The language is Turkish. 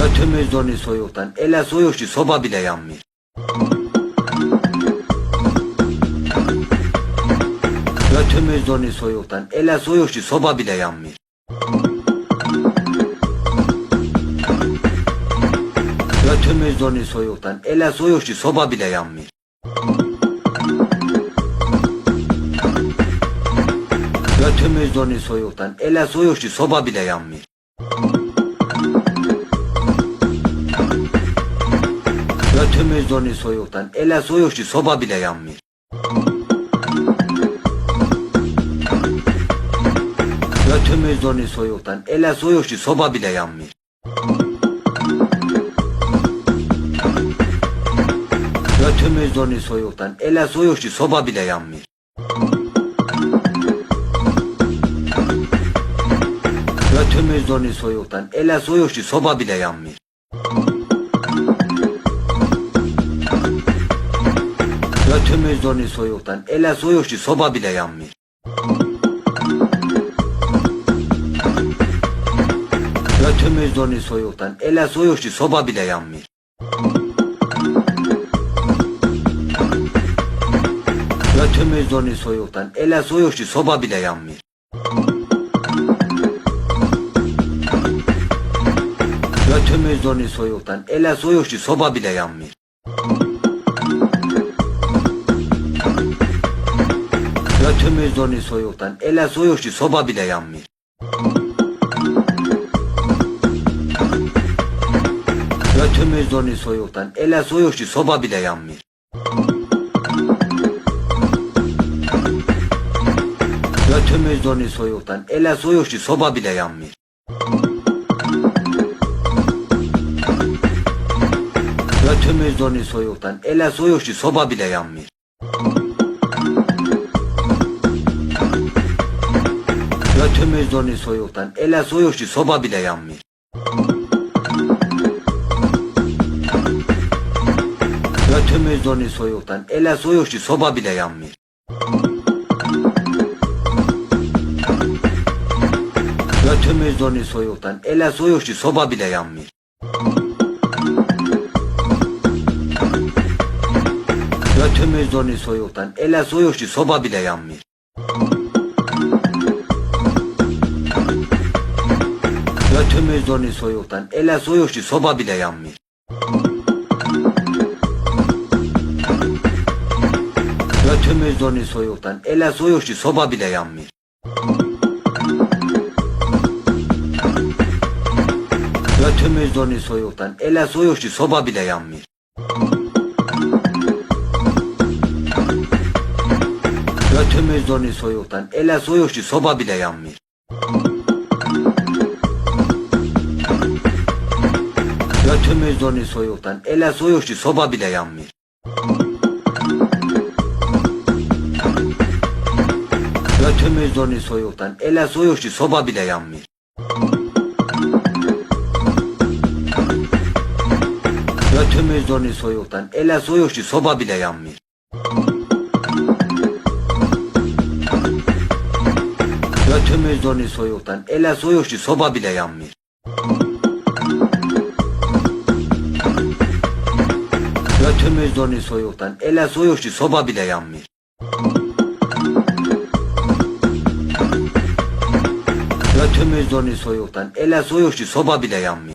Götümüz donu soyuktan, ele soyukçu soba bile yanmıyor. Götümüz donu soyuktan, ele soyukçu soba bile yanmıyor. Götümüz donu soyuktan, ele soyukçu soba bile yanmıyor. Götümüz donu soyuktan, ele soyukçu soba bile yanmıyor. Götümüz donu soyuktan, ele soyukçu soba bile yanmıyor. Götümüz donu soyuktan, ele soyukçu soba bile yanmıyor. Götümüz donu soyuktan, ele soyukçu soba bile yanmıyor. Götümüz donu soyuktan, ele soyukçu soba bile yanmıyor. Götümüz donu soyuktan, ele soyukçu soba bile yanmıyor. Götümüz donu soyuktan, ele soyukçu soba bile yanmıyor. Götümüz donu soyuktan, ele soyukçu soba bile yanmıyor. Götümüz donu soyuktan, ele soyukçu soba bile yanmıyor. Götümüz donu soyuktan, ele soyukçu soba bile yanmıyor. Götümüz donu soyuktan, ele soyukçu soba bile yanmıyor. Götümüz donu soyuktan, ele soyukçu soba bile yanmıyor. Donu soyuktan, ele soyukçu soba bile yanmıyor. Götümüz donu soyuktan, ele soyukçu soba bile yanmıyor. Götümüz donu soyuktan, ele soyukçu soba bile yanmıyor. Götümüz donu soyuktan, ele soyukçu soba bile yanmıyor. Götümüz donu soyuktan, ele soyukçu soba bile yanmıyor. Götümüz donu soyuktan, ele soyukçu soba bile yanmıyor. Götümüz donu soyuktan, ele soyukçu soba bile yanmıyor. Götümüz donu soyuktan, ele soyukçu soba bile yanmıyor. Götümüz donu soyuktan, ele soyukçu soba bile yanmıyor. Götümüz donu soyuktan, ele soyukçu soba bile yanmıyor. Götümüz donu soyuktan, ele soyukçu soba bile yanmıyor. Götümüz donu soyuktan, ele soyukçu soba bile yanmıyor. Götümüz donu soyuktan, ele soyukçu soba bile yanmıyor. Götümüz donu soyuktan, ele soyukçu soba bile yanmıyor. Götümüz donu soyuktan, ele soyukçu soba bile yanmıyor.